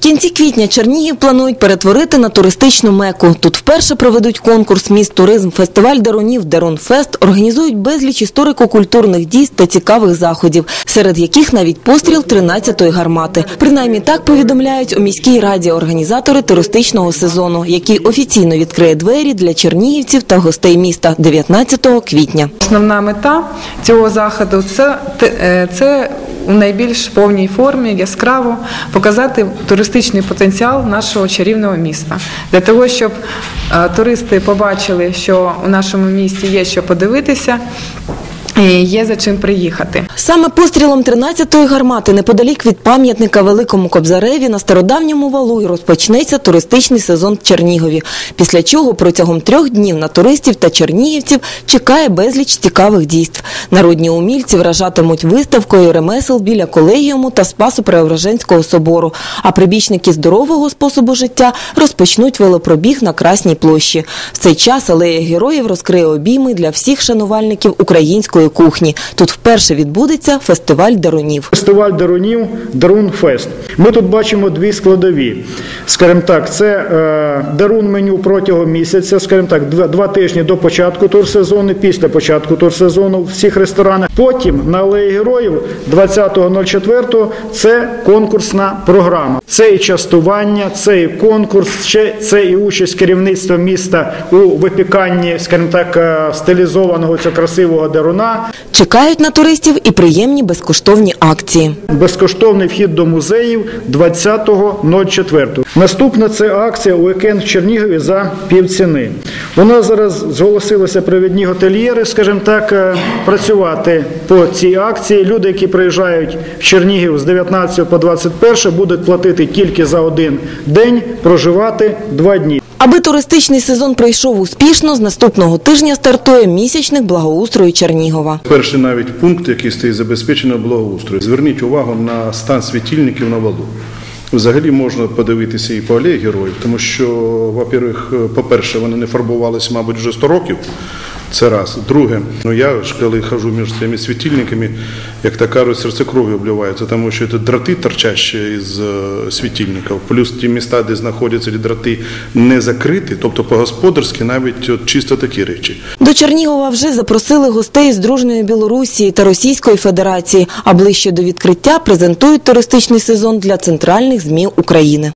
кінці квітня Чернігів планують перетворити на туристичну меку. Тут вперше проведуть конкурс «Міст туризм», фестиваль дарунів «Дарунфест», організують безліч історико-культурних дійств та цікавих заходів, серед яких навіть постріл 13-ї гармати. Принаймні так повідомляють у міській раді організатори туристичного сезону, який офіційно відкриє двері для чернігівців та гостей міста 19 квітня. Основна мета цього заходу це, е, це у найбільш повній формі яскраво показати туристичний потенціал нашого чарівного міста для того, щоб е, туристи побачили, що у нашому місті є що подивитися. І є за чим приїхати. Саме пострілом 13-ї гармати неподалік від пам'ятника Великому Кобзареві на стародавньому валу й розпочнеться туристичний сезон в Чернігові. Після чого протягом трьох днів на туристів та чернігівців чекає безліч цікавих дійств. Народні умільці вражатимуть виставкою ремесел біля колегіуму та Спасу Преображенського собору. А прибічники здорового способу життя розпочнуть велопробіг на Красній площі. В цей час алея героїв розкриє обійми для всіх шанувальників української кухні. Тут вперше відбудеться фестиваль дарунів. Фестиваль дарунів Дарун Фест. Ми тут бачимо дві складові. Скажімо так, це е, дарун меню протягом місяця, скажімо так, два, два тижні до початку турсезону, після початку турсезону в всіх ресторанах. Потім на Алеї Героїв 20.04 це конкурсна програма. Це і частування, це і конкурс, ще це і участь керівництва міста у випіканні, скажімо так, е, стилізованого цього красивого даруна. Чекають на туристів і приємні безкоштовні акції. Безкоштовний вхід до музеїв 20.04. Наступна це акція «Уікенд в Чернігові за півціни. У нас зараз зголосилися провідні готельєри, скажімо так, е, працювати по цій акції. Люди, які приїжджають в Чернігів з 19 по 21, будуть платити тільки за один день, проживати два дні. Аби туристичний сезон пройшов успішно, з наступного тижня стартує місячник благоустрою Чернігова. Перший навіть пункт, який стоїть забезпечено благоустрою. Зверніть увагу на стан світильників на валу. Взагалі можна подивитися і по алеї героїв, тому що, во-первых, по-перше, вони не фарбувалися, мабуть, вже 100 років. Це раз. Друге, ну я ж коли хожу між цими світильниками, як то кажуть, серце кров'ю обливається, тому що це дроти торчащі із е, світильників, плюс ті міста, де знаходяться ті дроти, не закриті, тобто по-господарськи навіть от, чисто такі речі. До Чернігова вже запросили гостей з дружньої Білорусі та Російської Федерації, а ближче до відкриття презентують туристичний сезон для центральних ЗМІ України.